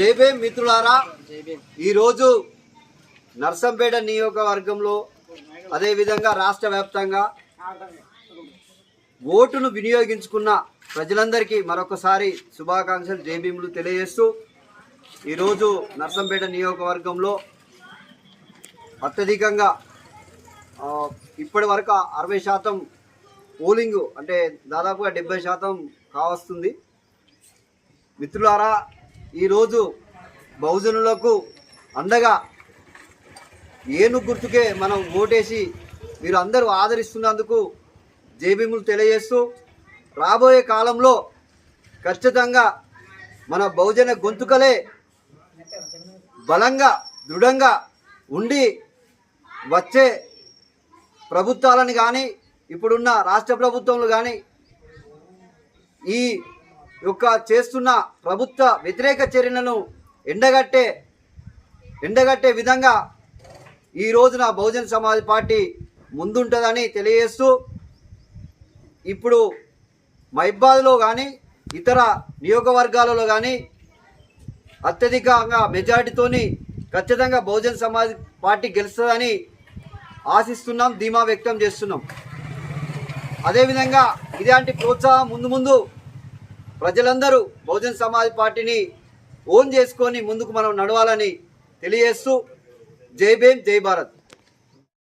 జైబే మిత్రులారా. ఈరోజు నర్సంపేట నియోజకవర్గంలో అదేవిధంగా రాష్ట్ర వ్యాప్తంగా ఓటును వినియోగించుకున్న ప్రజలందరికీ మరొకసారి శుభాకాంక్షలు జైభీములు తెలియజేస్తూ ఈరోజు నర్సంపేట నియోజకవర్గంలో అత్యధికంగా ఇప్పటి వరకు అరవై శాతం పోలింగ్ అంటే దాదాపుగా డెబ్బై శాతం కావస్తుంది. మిత్రులారా ఈరోజు బహుజనులకు అండగా ఏను గుర్తుకే మనం ఓటేసి మీరు అందరూ ఆదరిస్తున్నందుకు జేబీములు తెలియజేస్తూ రాబోయే కాలంలో ఖచ్చితంగా మన బహుజన గొంతుకలే బలంగా దృఢంగా ఉండి వచ్చే ప్రభుత్వాలను కానీ ఇప్పుడున్న రాష్ట్ర ప్రభుత్వంలో కానీ ఈ యొక్క చేస్తున్న ప్రభుత్వ వ్యతిరేక చర్యలను ఎండగట్టే ఎండగట్టే విధంగా ఈ రోజున బహుజన్ సమాజ్ పార్టీ ముందుంటుందని తెలియజేస్తూ ఇప్పుడు మైబాద్లో కానీ ఇతర నియోగవర్గాలలో కానీ అత్యధికంగా మెజార్టీతోని ఖచ్చితంగా బహుజన్ సమాజ్ పార్టీ గెలుస్తుందని ఆశిస్తున్నాం ధీమా వ్యక్తం చేస్తున్నాం. అదేవిధంగా ఇలాంటి ప్రోత్సాహం ముందు ముందు ప్రజలందరూ బహుజన్ సమాజ్ పార్టీని ఓన్ చేసుకొని ముందుకు మనం నడవాలని తెలియజేస్తూ జై భీమ్ జై భారత్.